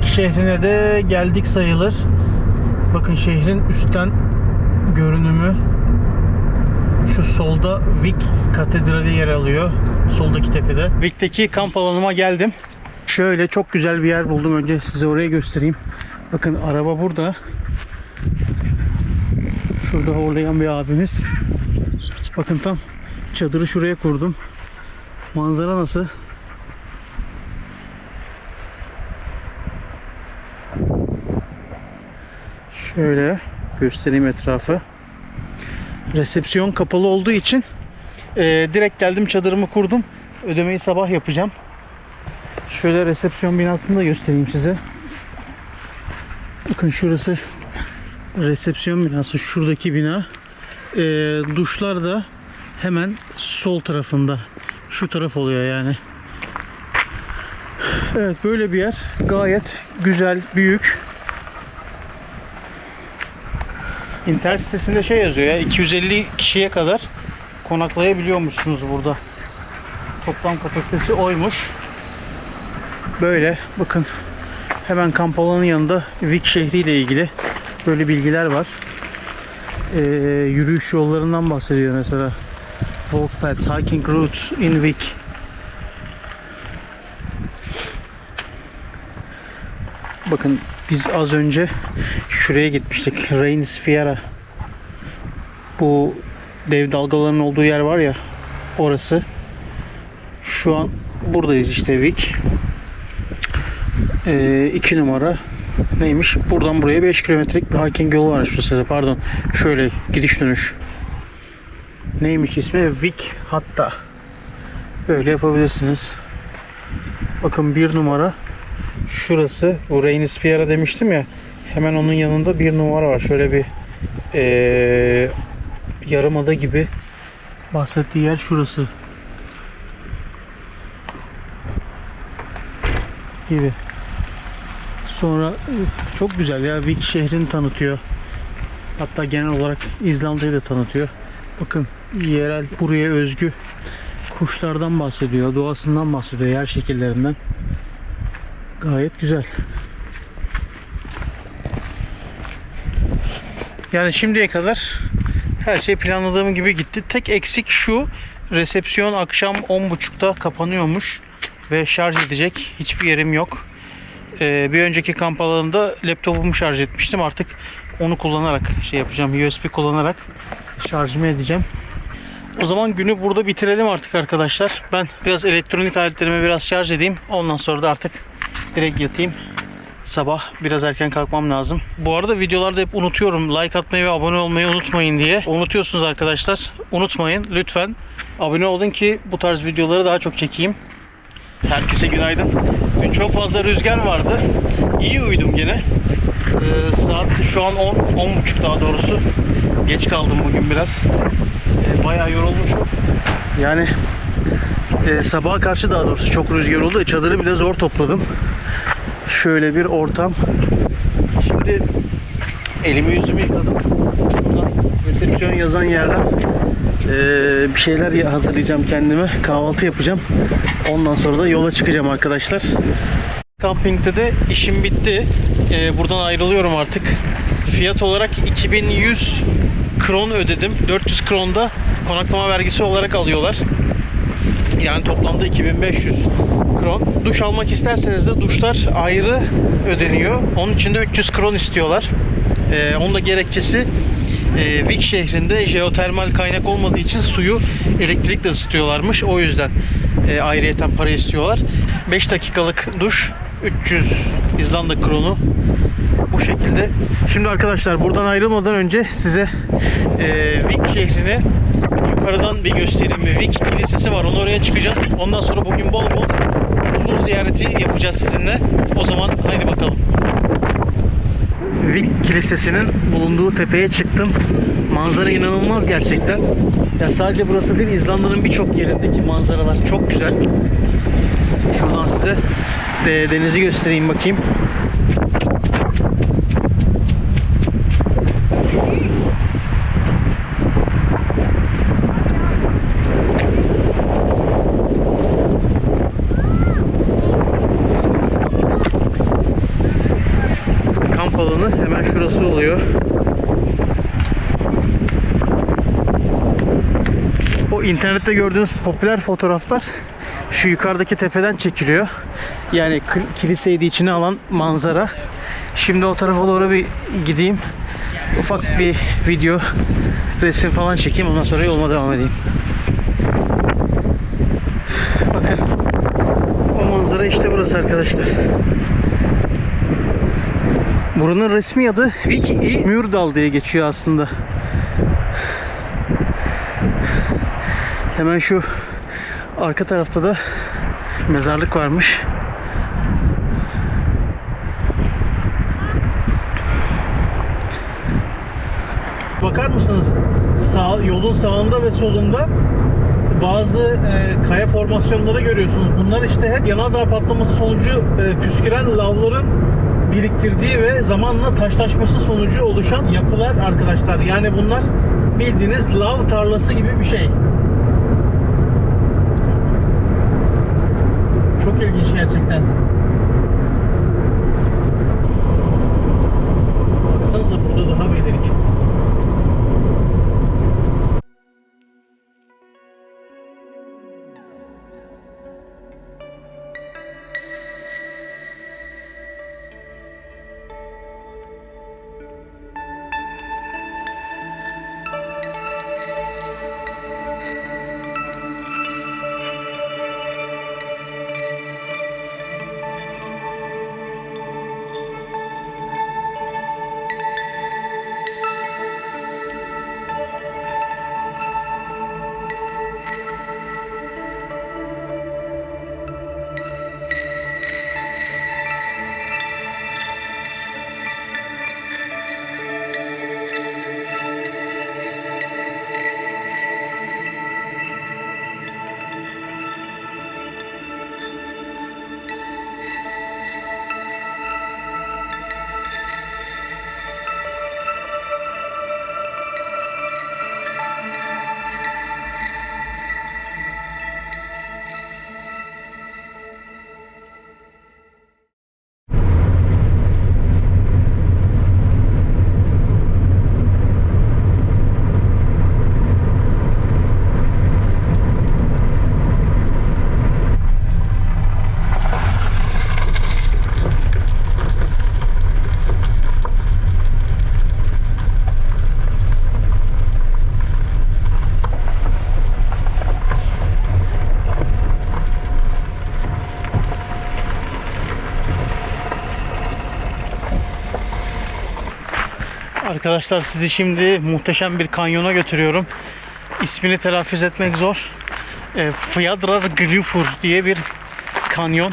Vik şehrine de geldik sayılır. Bakın şehrin üstten görünümü. Şu solda Vik Katedrali yer alıyor. Soldaki tepede. Vik'teki kamp alanıma geldim. Şöyle çok güzel bir yer buldum. Önce size orayı göstereyim. Bakın araba burada. Şurada horlayan bir abimiz. Bakın tam çadırı şuraya kurdum. Manzara nasıl? Şöyle göstereyim etrafı. Resepsiyon kapalı olduğu için e, direkt geldim çadırımı kurdum. Ödemeyi sabah yapacağım. Şöyle resepsiyon binasını da göstereyim size. Bakın şurası resepsiyon binası. Şuradaki bina. E, duşlar da hemen sol tarafında. Şu taraf oluyor yani. Evet böyle bir yer. Gayet güzel, büyük. İnternet sitesinde şey yazıyor ya 250 kişiye kadar konaklayabiliyormuşsunuz burada. Toplam kapasitesi oymuş. Böyle bakın hemen kamp alanının yanında Vik şehri ile ilgili böyle bilgiler var. Ee, yürüyüş yollarından bahsediyor mesela. Walk paths, hiking routes in Vik. Bakın biz az önce şuraya gitmiştik. Rains Fiera. Bu dev dalgaların olduğu yer var ya orası. Şu an buradayız işte Vik. 2 numara neymiş? Buradan buraya 5 kilometrelik bir hiking yolu varmış mesela. Pardon. Şöyle gidiş dönüş. Neymiş ismi? Vik hatta. Böyle yapabilirsiniz. Bakın bir numara şurası bu Reynis Piera demiştim ya hemen onun yanında bir numara var. Şöyle bir eee yarımada gibi bahsettiği yer şurası. Gibi. Sonra çok güzel ya Vik şehrini tanıtıyor. Hatta genel olarak İzlanda'yı da tanıtıyor. Bakın yerel buraya özgü kuşlardan bahsediyor doğasından bahsediyor yer şekillerinden Gayet güzel. Yani şimdiye kadar her şey planladığım gibi gitti. Tek eksik şu. Resepsiyon akşam 10.30'da kapanıyormuş ve şarj edecek hiçbir yerim yok. Ee, bir önceki kamp alanında laptopumu şarj etmiştim. Artık onu kullanarak şey yapacağım. USB kullanarak şarjımı edeceğim. O zaman günü burada bitirelim artık arkadaşlar. Ben biraz elektronik aletlerimi biraz şarj edeyim. Ondan sonra da artık direkt yatayım. Sabah biraz erken kalkmam lazım. Bu arada videolarda hep unutuyorum. Like atmayı ve abone olmayı unutmayın diye. Unutuyorsunuz arkadaşlar. Unutmayın lütfen. Abone olun ki bu tarz videoları daha çok çekeyim. Herkese günaydın. Dün çok fazla rüzgar vardı. İyi uyudum gene. Ee, saat şu an 10, 10.30 daha doğrusu. Geç kaldım bugün biraz. Ee, bayağı yorulmuşum. Yani e, sabaha karşı daha doğrusu çok rüzgar oldu. Çadırı bile zor topladım. Şöyle bir ortam. Şimdi elimi yüzümü yıkadım. Buradan resepsiyon yazan yerden e, bir şeyler hazırlayacağım kendime. Kahvaltı yapacağım. Ondan sonra da yola çıkacağım arkadaşlar. Kampingde de işim bitti. E, buradan ayrılıyorum artık. Fiyat olarak 2100 kron ödedim. 400 kron da konaklama vergisi olarak alıyorlar. Yani toplamda 2500 kron. Duş almak isterseniz de duşlar ayrı ödeniyor. Onun için de 300 kron istiyorlar. Ee, onun da gerekçesi e, Vik şehrinde jeotermal kaynak olmadığı için suyu elektrikle ısıtıyorlarmış. O yüzden e, ayrıyeten para istiyorlar. 5 dakikalık duş 300 İzlanda kronu bu şekilde. Şimdi arkadaşlar buradan ayrılmadan önce size e, Vik şehrini yukarıdan bir göstereyim. Vik kilisesi var. Onu oraya çıkacağız. Ondan sonra bugün bol bol uzun ziyareti yapacağız sizinle. O zaman haydi bakalım. Vik Kilisesi'nin bulunduğu tepeye çıktım. Manzara inanılmaz gerçekten. Ya sadece burası değil İzlanda'nın birçok yerindeki manzaralar çok güzel. Şuradan size de denizi göstereyim bakayım. O internette gördüğünüz popüler fotoğraflar şu yukarıdaki tepeden çekiliyor. Yani kil- kiliseyi de içine alan manzara. Şimdi o tarafa doğru bir gideyim. Ufak bir video, resim falan çekeyim. Ondan sonra yoluma devam edeyim. Bakın. O manzara işte burası arkadaşlar. Buranın resmi adı Viki Mürdal diye geçiyor aslında. Hemen şu arka tarafta da mezarlık varmış. Bakar mısınız? Sağ, yolun sağında ve solunda bazı e, kaya formasyonları görüyorsunuz. Bunlar işte hep yanardağ patlaması sonucu e, püsküren lavların biriktirdiği ve zamanla taşlaşması sonucu oluşan yapılar arkadaşlar. Yani bunlar bildiğiniz lav tarlası gibi bir şey. Çok ilginç gerçekten. Arkadaşlar sizi şimdi muhteşem bir kanyona götürüyorum. İsmini telaffuz etmek zor. E, Fjadrar Glufur diye bir kanyon.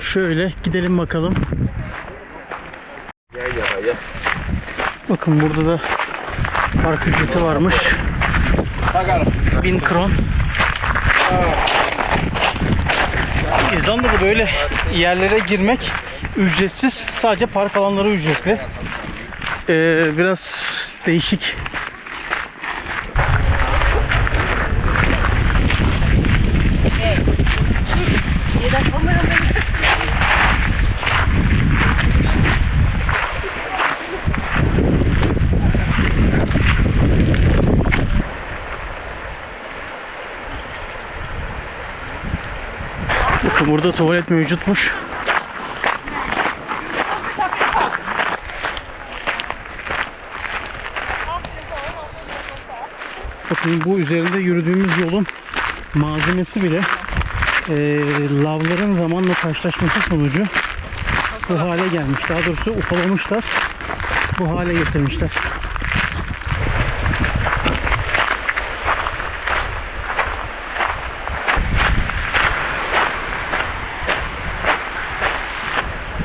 Şöyle gidelim bakalım. Bakın burada da park ücreti varmış. 1000 kron. İzlanda'da böyle yerlere girmek ücretsiz. Sadece park alanları ücretli. Ee, biraz değişik. Burada tuvalet mevcutmuş. Bu üzerinde yürüdüğümüz yolun malzemesi bile eee, lavların zamanla taşlaşması sonucu bu hale gelmiş. Daha doğrusu ufalamışlar. Bu hale getirmişler.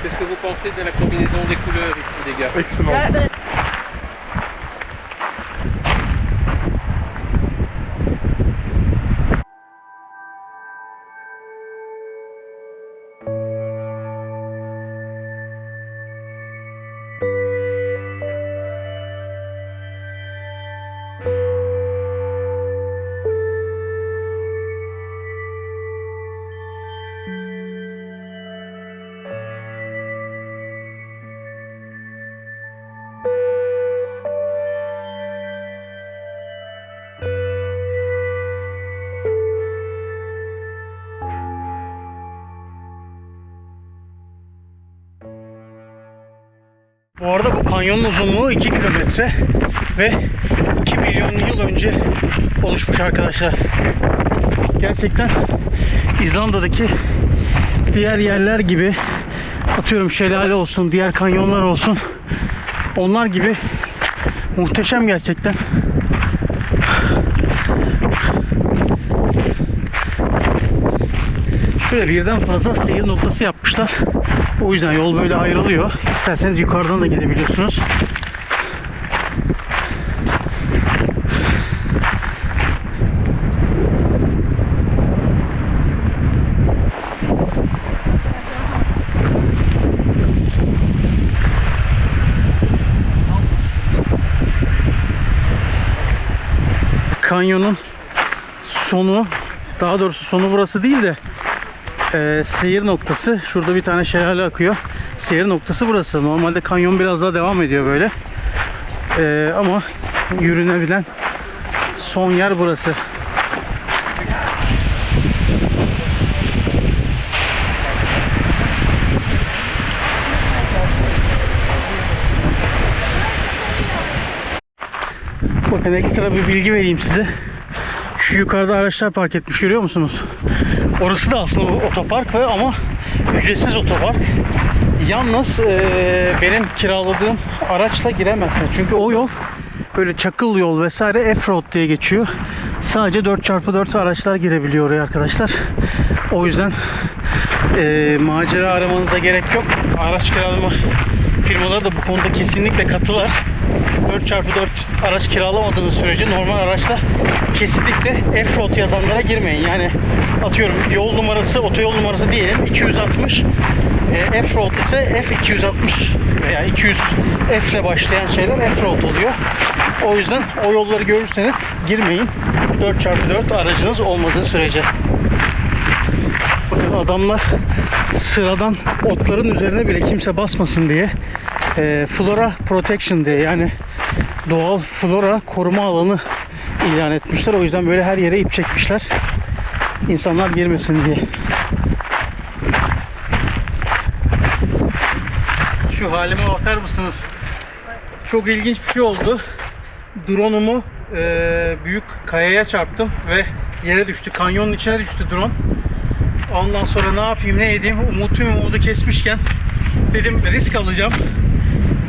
Qu'est-ce que vous pensez de la combinaison des couleurs ici, les gars Excellent. Kanyonun uzunluğu 2 kilometre ve 2 milyon yıl önce oluşmuş arkadaşlar. Gerçekten İzlanda'daki diğer yerler gibi atıyorum şelale olsun, diğer kanyonlar olsun. Onlar gibi muhteşem gerçekten. Şöyle birden fazla seyir noktası yapmışlar. O yüzden yol böyle ayrılıyor. İsterseniz yukarıdan da gidebiliyorsunuz. Kanyonun sonu daha doğrusu sonu burası değil de e, seyir noktası. Şurada bir tane şelale akıyor. Seyir noktası burası. Normalde kanyon biraz daha devam ediyor böyle. E, ama yürünebilen son yer burası. Bakın ekstra bir bilgi vereyim size. Şu yukarıda araçlar park etmiş görüyor musunuz? Orası da aslında otopark ve ama ücretsiz otopark. Yalnız eee, benim kiraladığım araçla giremezsin. Çünkü o yol böyle çakıl yol vesaire F-Road diye geçiyor. Sadece 4x4 araçlar girebiliyor oraya arkadaşlar. O yüzden eee, macera aramanıza gerek yok. Araç kiralama firmaları da bu konuda kesinlikle katılar. 4x4 araç kiralamadığınız sürece normal araçla kesinlikle F-Road yazanlara girmeyin. Yani atıyorum yol numarası, otoyol numarası diyelim 260. E, F-Road ise F260 veya 200 F ile başlayan şeyler F-Road oluyor. O yüzden o yolları görürseniz girmeyin. 4x4 aracınız olmadığı sürece. Bakın adamlar sıradan otların üzerine bile kimse basmasın diye e, flora protection diye yani doğal flora koruma alanı ilan etmişler. O yüzden böyle her yere ip çekmişler. İnsanlar girmesin diye. Şu halime bakar mısınız? Çok ilginç bir şey oldu. Drone'umu e, büyük kayaya çarptım ve yere düştü. Kanyonun içine düştü drone. Ondan sonra ne yapayım ne edeyim umutum umudu kesmişken dedim risk alacağım.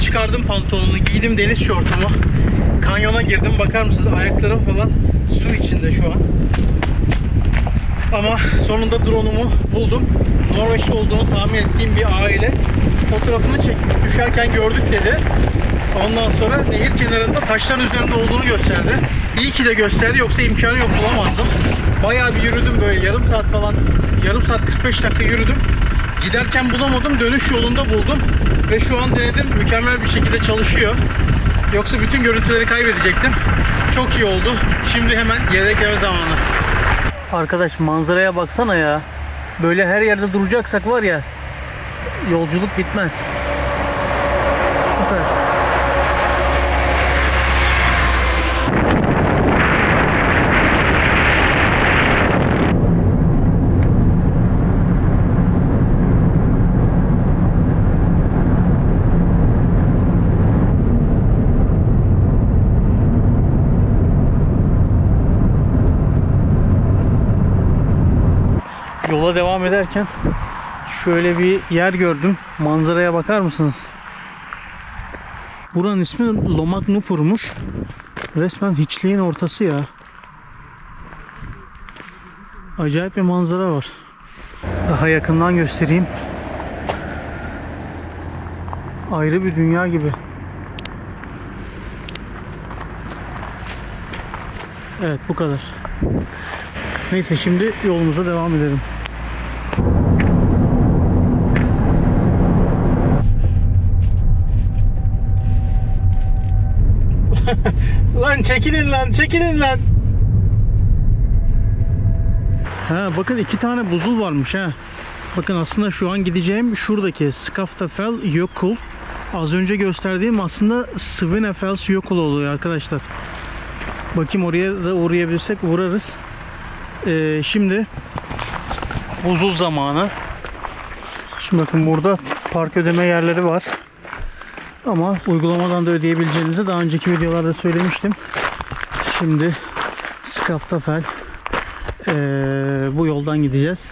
Çıkardım pantolonumu giydim deniz şortumu. Kanyona girdim bakar mısınız ayaklarım falan su içinde şu an. Ama sonunda drone'umu buldum. Norveç'te olduğunu tahmin ettiğim bir aile fotoğrafını çekmiş. Düşerken gördük dedi. Ondan sonra nehir kenarında taşların üzerinde olduğunu gösterdi. İyi ki de gösterdi yoksa imkanı yok bulamazdım. Bayağı bir yürüdüm böyle yarım saat falan. Yarım saat 45 dakika yürüdüm. Giderken bulamadım. Dönüş yolunda buldum. Ve şu an denedim. Mükemmel bir şekilde çalışıyor. Yoksa bütün görüntüleri kaybedecektim. Çok iyi oldu. Şimdi hemen yedekleme zamanı. Arkadaş manzaraya baksana ya. Böyle her yerde duracaksak var ya yolculuk bitmez. Süper. Yola devam ederken şöyle bir yer gördüm. Manzaraya bakar mısınız? Buranın ismi Lomak Nupur'muş. Resmen hiçliğin ortası ya. Acayip bir manzara var. Daha yakından göstereyim. Ayrı bir dünya gibi. Evet bu kadar. Neyse şimdi yolumuza devam edelim. Çekilin lan çekilin lan. Ha bakın iki tane buzul varmış ha. Bakın aslında şu an gideceğim şuradaki Skaftafell Jökull. Az önce gösterdiğim aslında Svinefels Jökull oluyor arkadaşlar. Bakayım oraya da uğrayabilirsek uğrarız. Ee, şimdi buzul zamanı. Şimdi bakın burada park ödeme yerleri var. Ama uygulamadan da ödeyebileceğinizi daha önceki videolarda söylemiştim. Şimdi Skaftafel eee, bu yoldan gideceğiz.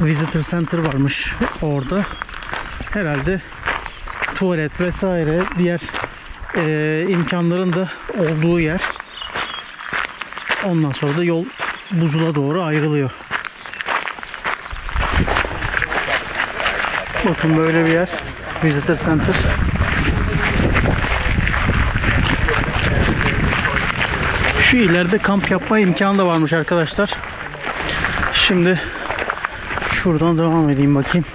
Visitor Center varmış orada. Herhalde tuvalet vesaire diğer eee, imkanların da olduğu yer. Ondan sonra da yol buzula doğru ayrılıyor. Bakın böyle bir yer. Visitor Center. Şu ileride kamp yapma imkanı da varmış arkadaşlar. Şimdi şuradan devam edeyim bakayım.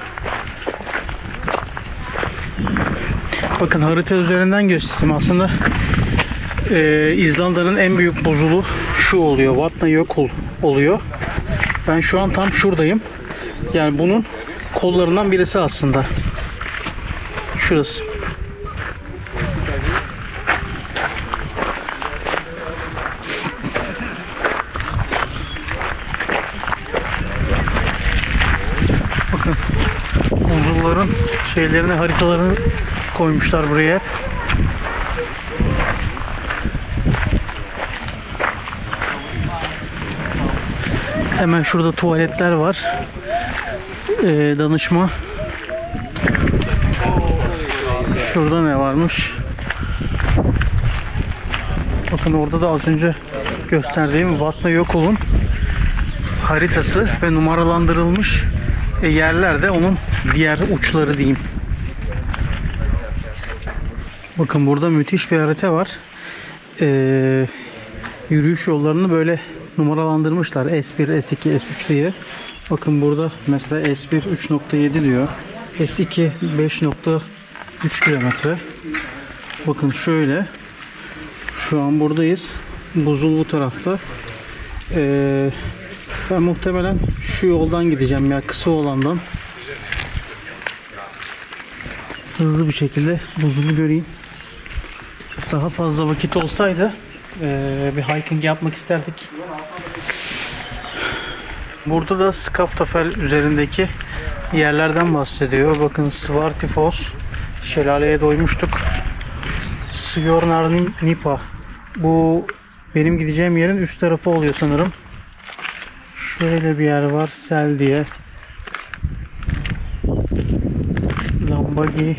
Bakın harita üzerinden göstereyim. Aslında e, İzlanda'nın en büyük buzulu şu oluyor. Vatnajökull oluyor. Ben şu an tam şuradayım. Yani bunun kollarından birisi aslında. Şurası. Bakın buzulların şeylerini haritalarını koymuşlar buraya. Hemen şurada tuvaletler var. Ee, danışma. Şurada ne varmış? Bakın orada da az önce gösterdiğim Vatna Yokul'un haritası ve numaralandırılmış e, yerler de onun diğer uçları diyeyim. Bakın burada müthiş bir harita var. Ee, yürüyüş yollarını böyle numaralandırmışlar. S1, S2, S3 diye. Bakın burada mesela S1 3.7 diyor. S2 5.3 kilometre. Bakın şöyle. Şu an buradayız. Buzul bu tarafta. Ee, ben muhtemelen şu yoldan gideceğim ya kısa olandan. Hızlı bir şekilde buzulu göreyim. Daha fazla vakit olsaydı eee, bir hiking yapmak isterdik. Burada da Skaftafel üzerindeki yerlerden bahsediyor. Bakın Svartifos şelaleye doymuştuk. Sjornarnipa bu benim gideceğim yerin üst tarafı oluyor sanırım. Şöyle bir yer var Sel diye. Lambagi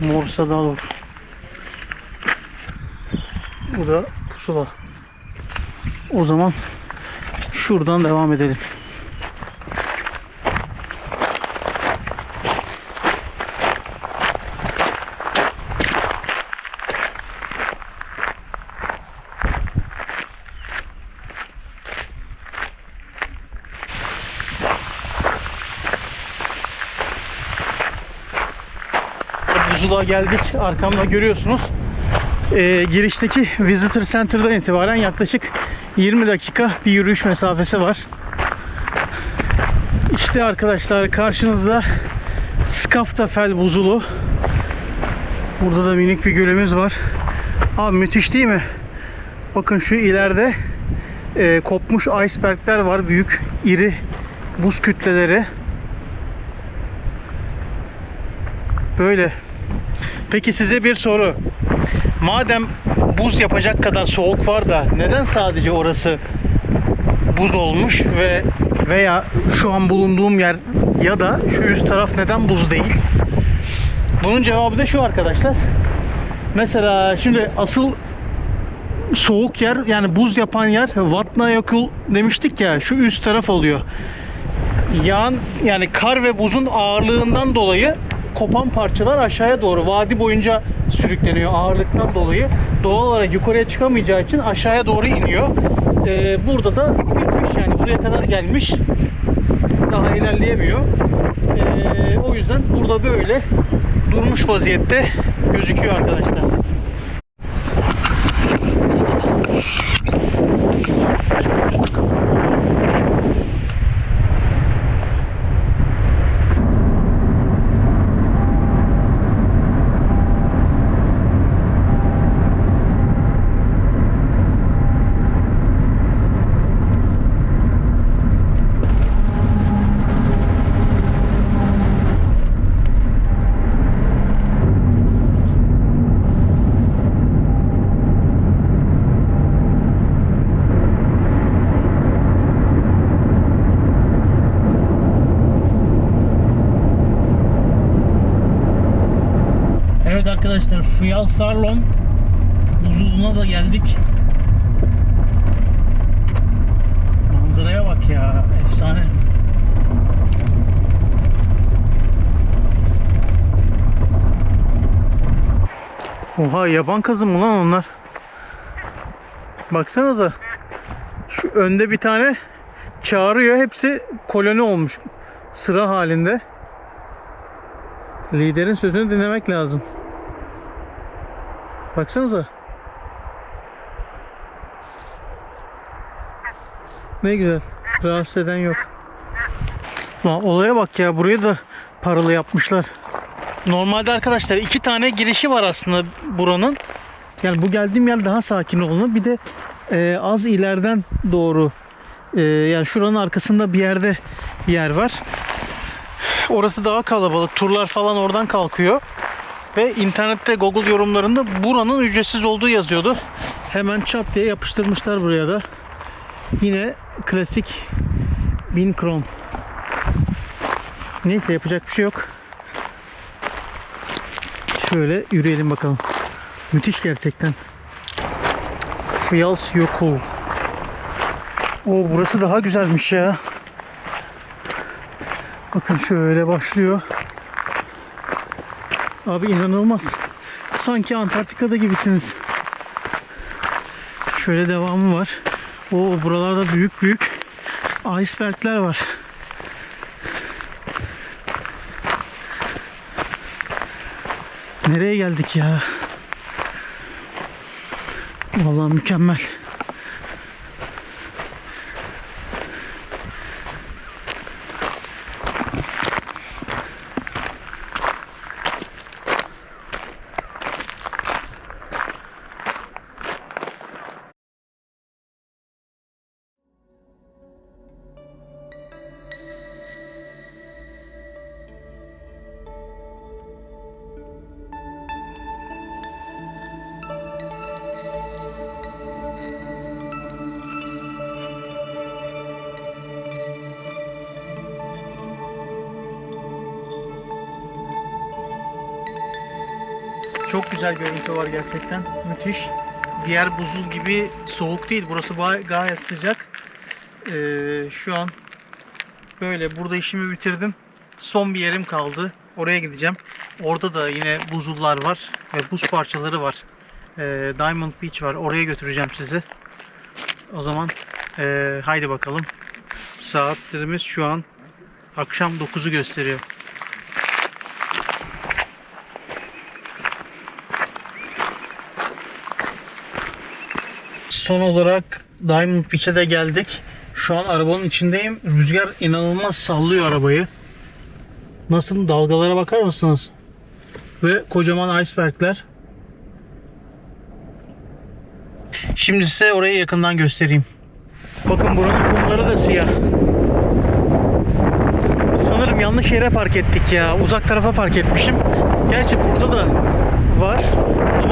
Morsadalur Bu da pusula. O zaman şuradan devam edelim. Buzula geldik. Arkamda görüyorsunuz. Ee, girişteki Visitor Center'dan itibaren yaklaşık 20 dakika bir yürüyüş mesafesi var. İşte arkadaşlar karşınızda Skaftafel buzulu. Burada da minik bir gölümüz var. Abi müthiş değil mi? Bakın şu ileride e, kopmuş icebergler var. Büyük, iri buz kütleleri. Böyle. Peki size bir soru. Madem buz yapacak kadar soğuk var da neden sadece orası buz olmuş ve veya şu an bulunduğum yer ya da şu üst taraf neden buz değil? Bunun cevabı da şu arkadaşlar. Mesela şimdi asıl soğuk yer yani buz yapan yer Vatnajökull demiştik ya şu üst taraf oluyor. Yağın yani kar ve buzun ağırlığından dolayı kopan parçalar aşağıya doğru vadi boyunca sürükleniyor ağırlıktan dolayı. Doğal olarak yukarıya çıkamayacağı için aşağıya doğru iniyor. Ee, burada da bitmiş yani buraya kadar gelmiş. Daha ilerleyemiyor. Ee, o yüzden burada böyle durmuş vaziyette gözüküyor arkadaşlar. Arkadaşlar Fiyal Sarlon buzuluna da geldik. Manzaraya bak ya. Efsane. Oha yaban kazı mı lan onlar? Baksanıza. Şu önde bir tane çağırıyor. Hepsi koloni olmuş. Sıra halinde. Liderin sözünü dinlemek lazım. Baksanıza. Ne güzel. Rahatsız eden yok. Lan olaya bak ya. Burayı da paralı yapmışlar. Normalde arkadaşlar iki tane girişi var aslında buranın. Yani bu geldiğim yer daha sakin olanı. Bir de e, az ileriden doğru e, yani şuranın arkasında bir yerde yer var. Orası daha kalabalık. Turlar falan oradan kalkıyor. Ve internette Google yorumlarında buranın ücretsiz olduğu yazıyordu. Hemen çat diye yapıştırmışlar buraya da. Yine klasik 1000 kron. Neyse yapacak bir şey yok. Şöyle yürüyelim bakalım. Müthiş gerçekten. Fiyals Yokul. O burası daha güzelmiş ya. Bakın şöyle başlıyor. Abi inanılmaz. Sanki Antarktika'da gibisiniz. Şöyle devamı var. O buralarda büyük büyük icebergler var. Nereye geldik ya? Vallahi mükemmel. Çok güzel görüntü var gerçekten. Müthiş. Diğer buzul gibi soğuk değil. Burası gayet sıcak. Ee, şu an böyle burada işimi bitirdim. Son bir yerim kaldı. Oraya gideceğim. Orada da yine buzullar var ve buz parçaları var. Ee, Diamond Beach var. Oraya götüreceğim sizi. O zaman ee, haydi bakalım. Saatlerimiz şu an akşam 9'u gösteriyor. Son olarak Diamond Beach'e de geldik. Şu an arabanın içindeyim. Rüzgar inanılmaz sallıyor arabayı. Nasıl dalgalara bakar mısınız? Ve kocaman icebergler. Şimdi size orayı yakından göstereyim. Bakın buranın kumları da siyah. Sanırım yanlış yere park ettik ya. Uzak tarafa park etmişim. Gerçi burada da var.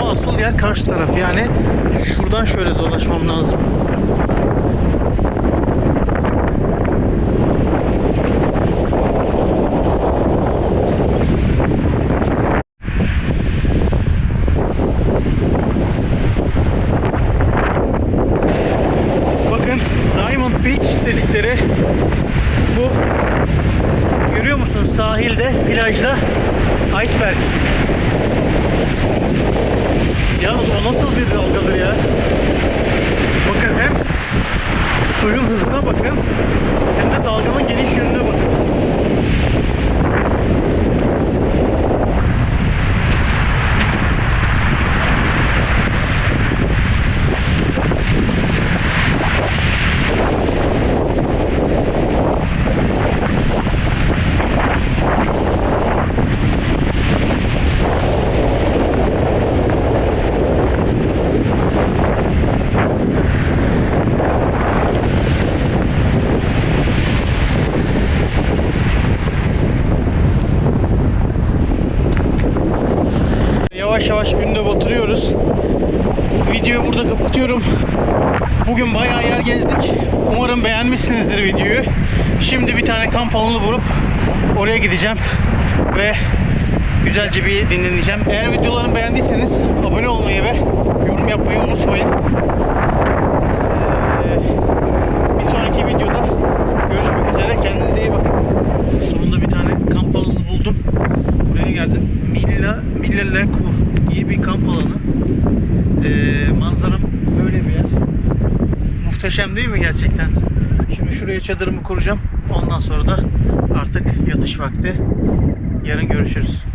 Ama asıl yer karşı taraf. Yani şuradan şöyle dolaşmam lazım. Bakın Diamond Beach dedikleri bu görüyor musunuz sahilde plajda iceberg. Yalnız o nasıl bir dalgadır ya? Bakın hem suyun hızına bakın hem de dalganın geniş yönüne bakın. Yavaş yavaş günde batırıyoruz. Videoyu burada kapatıyorum. Bugün bayağı yer gezdik. Umarım beğenmişsinizdir videoyu. Şimdi bir tane kamp alanı bulup oraya gideceğim. Ve güzelce bir dinleneceğim. Eğer videolarımı beğendiyseniz abone olmayı ve yorum yapmayı unutmayın. Ee, bir sonraki videoda görüşmek üzere. Kendinize iyi bakın. Sonunda bir tane kamp alanı buldum. Buraya geldim. Milla, Milla Leku iyi bir kamp alanı. Ee, manzaram böyle bir yer. Muhteşem değil mi gerçekten? Şimdi şuraya çadırımı kuracağım. Ondan sonra da artık yatış vakti. Yarın görüşürüz.